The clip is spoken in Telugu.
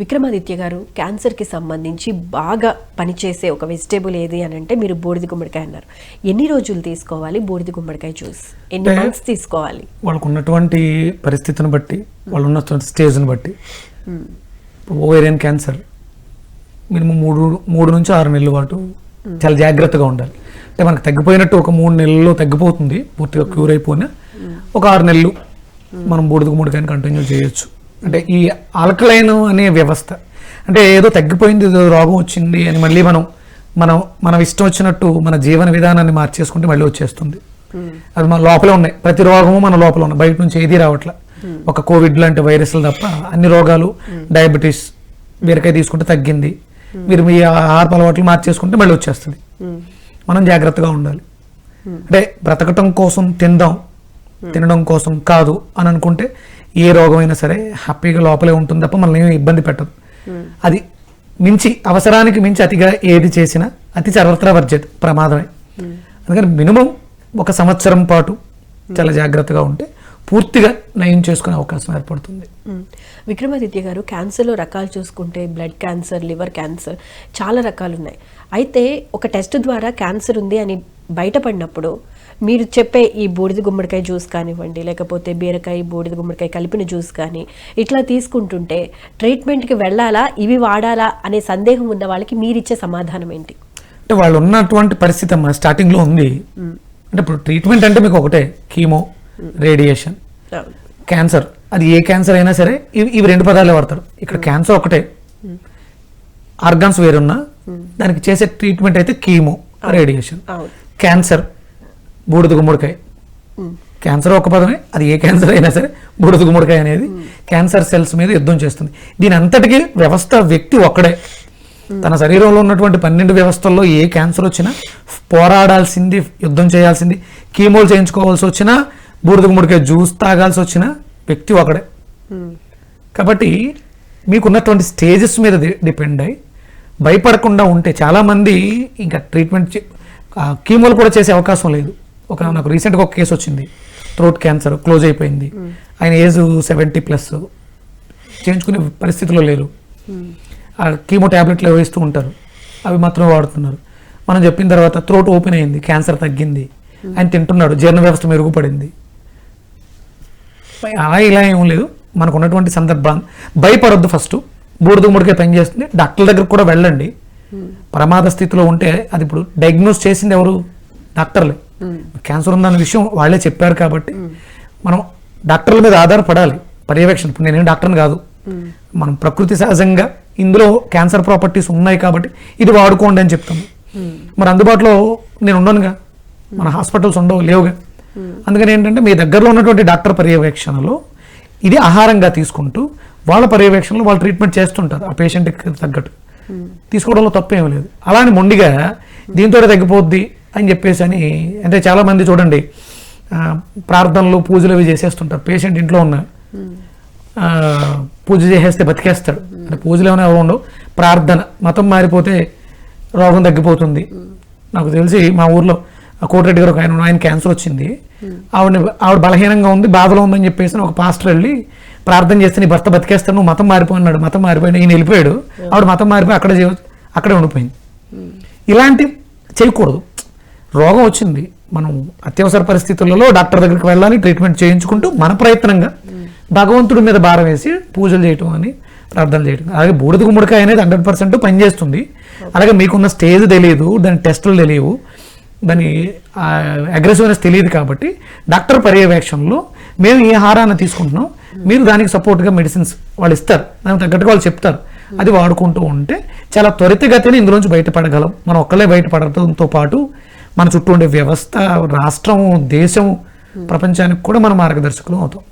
విక్రమాదిత్య గారు క్యాన్సర్కి సంబంధించి బాగా పనిచేసే ఒక వెజిటేబుల్ ఏది అని అంటే మీరు బూడిద గుమ్మడికాయ అన్నారు. ఎన్ని రోజులు తీసుకోవాలి బూడిద గుమ్మడికాయ జ్యూస్? ఎన్ని మంత్స్ తీసుకోవాలి? వాళ్ళకు ఉన్నటువంటి పరిస్థితిని బట్టి వాళ్ళు ఉన్నటువంటి స్టేజ్ని బట్టి. ఓవేరియన్ క్యాన్సర్ మినిమం మూడు మూడు నుంచి ఆరు నెలల పాటు చాలా జాగ్రత్తగా ఉండాలి. అంటే మనకు తగ్గిపోయినట్టు ఒక మూడు నెలల్లో తగ్గిపోతుంది పూర్తిగా క్యూర్ అయిపోయినా ఒక ఆరు నెలలు మనం బూడిద గుమ్మడికాయని కంటిన్యూ చేయొచ్చు. అంటే ఈ ఆల్కలైన్ అనే వ్యవస్థ అంటే ఏదో తగ్గిపోయింది ఏదో రోగం వచ్చింది అని మళ్ళీ మనం మనం మనం ఇష్టం వచ్చినట్టు మన జీవన విధానాన్ని మార్చేసుకుంటే మళ్ళీ వచ్చేస్తుంది. అది మన లోపలే ఉన్నాయి. ప్రతి రోగము మన లోపల ఉన్నాయి బయట నుంచి ఏది రావట్లే. ఒక కోవిడ్ లాంటి వైరస్లు తప్ప అన్ని రోగాలు డయాబెటీస్ బీరకాయ తీసుకుంటే తగ్గింది. మీరు మీ ఆహార అలవాట్లు మార్చేసుకుంటే మళ్ళీ వచ్చేస్తుంది. మనం జాగ్రత్తగా ఉండాలి. అంటే బ్రతకటం కోసం తిందాం. తినడం కోసం కాదు అని అనుకుంటే ఏ రోగమైనా సరే హ్యాపీగా లోపలే ఉంటుంది తప్ప మనల్ని ఏమీ ఇబ్బంది పెట్టదు. అది మించి అవసరానికి మించి అతిగా ఏది చేసినా అతి సర్వత్రా వర్జత్ ప్రమాదమే. అందుకని మినిమం ఒక సంవత్సరం పాటు చాలా జాగ్రత్తగా ఉంటే పూర్తిగా నయం చేసుకునే అవకాశం ఏర్పడుతుంది. విక్రమాదిత్య గారు క్యాన్సర్లో రకాలు చూసుకుంటే బ్లడ్ క్యాన్సర్ లివర్ క్యాన్సర్ చాలా రకాలు ఉన్నాయి అయితే ఒక టెస్ట్ ద్వారా క్యాన్సర్ ఉంది అని బయటపడినప్పుడు మీరు చెప్పే ఈ బూడిద గుమ్మడికాయ జ్యూస్ కానివ్వండి లేకపోతే బీరకాయ బూడిద గుమ్మడికాయ కలిపిన జ్యూస్ కానీ ఇట్లా తీసుకుంటుంటే ట్రీట్మెంట్కి వెళ్ళాలా ఇవి వాడాలా అనే సందేహం ఉన్న వాళ్ళకి మీరిచ్చే సమాధానం ఏంటి? అంటే వాళ్ళు ఉన్నటువంటి పరిస్థితి అమ్మా స్టార్టింగ్లో ఉంది. అంటే ఇప్పుడు ట్రీట్మెంట్ అంటే మీకు ఒకటే కీమో రేడియేషన్. క్యాన్సర్. అది ఏ క్యాన్సర్ అయినా సరే ఇవి ఇవి రెండు పదాలే వాడతారు. ఇక్కడ క్యాన్సర్ ఒకటే. ఆర్గాన్స్ వేరున్నా దానికి చేసే ట్రీట్మెంట్ అయితే కీమో రేడియేషన్. క్యాన్సర్ బూడిద గుమ్మడికాయ మ్మ్. క్యాన్సర్ ఒక పదమే అది ఏ క్యాన్సర్ అయినా సరే బూడిద గుమ్మడికాయ అనేది క్యాన్సర్ సెల్స్ మీద యుద్ధం చేస్తుంది. దీని అంతటికీ వ్యవస్థ వ్యక్తి ఒక్కడే. తన శరీరంలో ఉన్నటువంటి పన్నెండు వ్యవస్థల్లో ఏ క్యాన్సర్ వచ్చినా పోరాడాల్సింది యుద్ధం చేయాల్సింది కీమోలు చేయించుకోవాల్సి వచ్చినా బూడిద గుమ్మడికాయ జ్యూస్ తాగాల్సి వచ్చినా వ్యక్తి ఒకడే. కాబట్టి మీకున్నటువంటి స్టేజెస్ మీద డిపెండ్ అయ్యి భయపడకుండా ఉంటే చాలామంది ఇంకా ట్రీట్మెంట్ కీమోలు కూడా చేసే అవకాశం లేదు. ఒక నాకు రీసెంట్గా ఒక కేసు వచ్చింది. థ్రోట్ క్యాన్సర్ క్లోజ్ అయిపోయింది. ఆయన ఏజ్ సెవెంటీ ప్లస్ చేయించుకునే పరిస్థితిలో లేరు. ఆ కీమో ట్యాబ్లెట్లు వేస్తూ ఉంటారు. అవి మాత్రం వాడుతున్నారు. మనం చెప్పిన తర్వాత థ్రోట్ ఓపెన్ అయింది క్యాన్సర్ తగ్గింది. ఆయన తింటున్నాడు జీర్ణ వ్యవస్థ మెరుగుపడింది. అలా ఇలా ఏం లేదు. మనకు ఉన్నటువంటి సందర్భాన్ని భయపడొద్దు ఫస్ట్ బూడిద ముడికే పని చేస్తుంది. డాక్టర్ దగ్గర కూడా వెళ్ళండి. ప్రమాద స్థితిలో ఉంటే అది ఇప్పుడు డయాగ్నోస్ చేసింది ఎవరు? డాక్టర్లే. క్యాన్సర్ ఉందన్న విషయం వాళ్ళే చెప్పారు కాబట్టి మనం డాక్టర్ల మీద ఆధారపడాలి పర్యవేక్షణ. ఇప్పుడు నేనేం డాక్టర్ని కాదు. మనం ప్రకృతి సహజంగా ఇందులో క్యాన్సర్ ప్రాపర్టీస్ ఉన్నాయి కాబట్టి ఇది వాడుకోండి అని చెప్తాము. మరి అందుబాటులో నేను ఉండనుగా. మన హాస్పిటల్స్ ఉండవు లేవుగా. అందుకని ఏంటంటే మీ దగ్గరలో ఉన్నటువంటి డాక్టర్ పర్యవేక్షణలో ఇది ఆహారంగా తీసుకుంటూ వాళ్ళ పర్యవేక్షణలో వాళ్ళు ట్రీట్మెంట్ చేస్తుంటారు ఆ పేషెంట్కి తగ్గట్టు. తీసుకోవడంలో తప్పేం లేదు. అలానే మొండిగా దీంతో తగ్గిపోద్ది. అని చెప్పేసి అని అంటే చాలా మంది చూడండి ప్రార్థనలు పూజలు అవి చేసేస్తుంటారు. పేషెంట్ ఇంట్లో ఉన్న పూజ చేసేస్తే బతికేస్తాడు. అంటే పూజలు ఏమైనా ఉండవు. ప్రార్థన మతం మారిపోతే రోగం తగ్గిపోతుంది. నాకు తెలిసి మా ఊర్లో కోటిరెడ్డి గారు ఒక ఆయన ఆయన క్యాన్సర్ వచ్చింది. ఆవిడ ఆవిడ బలహీనంగా ఉంది బాధలో ఉందని చెప్పేసి ఒక పాస్టర్ వెళ్ళి ప్రార్థన చేస్తే నీ భర్త బతికేస్తాను నువ్వు మతం మారిపోయినాడు మతం మారిపోయిన ఈయన వెళ్ళిపోయాడు. ఆవిడ మతం మారిపోయి అక్కడే అక్కడే ఉండిపోయింది. ఇలాంటి చేయకూడదు. రోగం వచ్చింది. మనం అత్యవసర పరిస్థితులలో డాక్టర్ దగ్గరికి వెళ్ళాలి ట్రీట్మెంట్ చేయించుకుంటూ మన ప్రయత్నంగా భగవంతుడి మీద భారం వేసి పూజలు చేయటం అని ప్రార్థనలు చేయటం. అలాగే బూడిద గుమ్మడికాయ అనేది హండ్రెడ్ పర్సెంట్ పనిచేస్తుంది. అలాగే మీకున్న స్టేజ్ తెలియదు దాని టెస్టులు తెలియవు. దాని అగ్రెసివ్నెస్ తెలియదు కాబట్టి డాక్టర్ పర్యవేక్షణలో మేము ఏ ఆహారాన్ని తీసుకుంటున్నాం మీరు దానికి సపోర్ట్గా మెడిసిన్స్ వాళ్ళు ఇస్తారు. దానికి తగ్గట్టుగా వాళ్ళు చెప్తారు. అది వాడుకుంటూ ఉంటే చాలా త్వరితగతిని ఇందులోంచి బయటపడగలం. మనం ఒక్కలే బయటపడటంతో పాటు మన చుట్టూ ఉండే వ్యవస్థ రాష్ట్రం దేశం ప్రపంచానికి కూడా మనం మార్గదర్శకులు అవుతాం.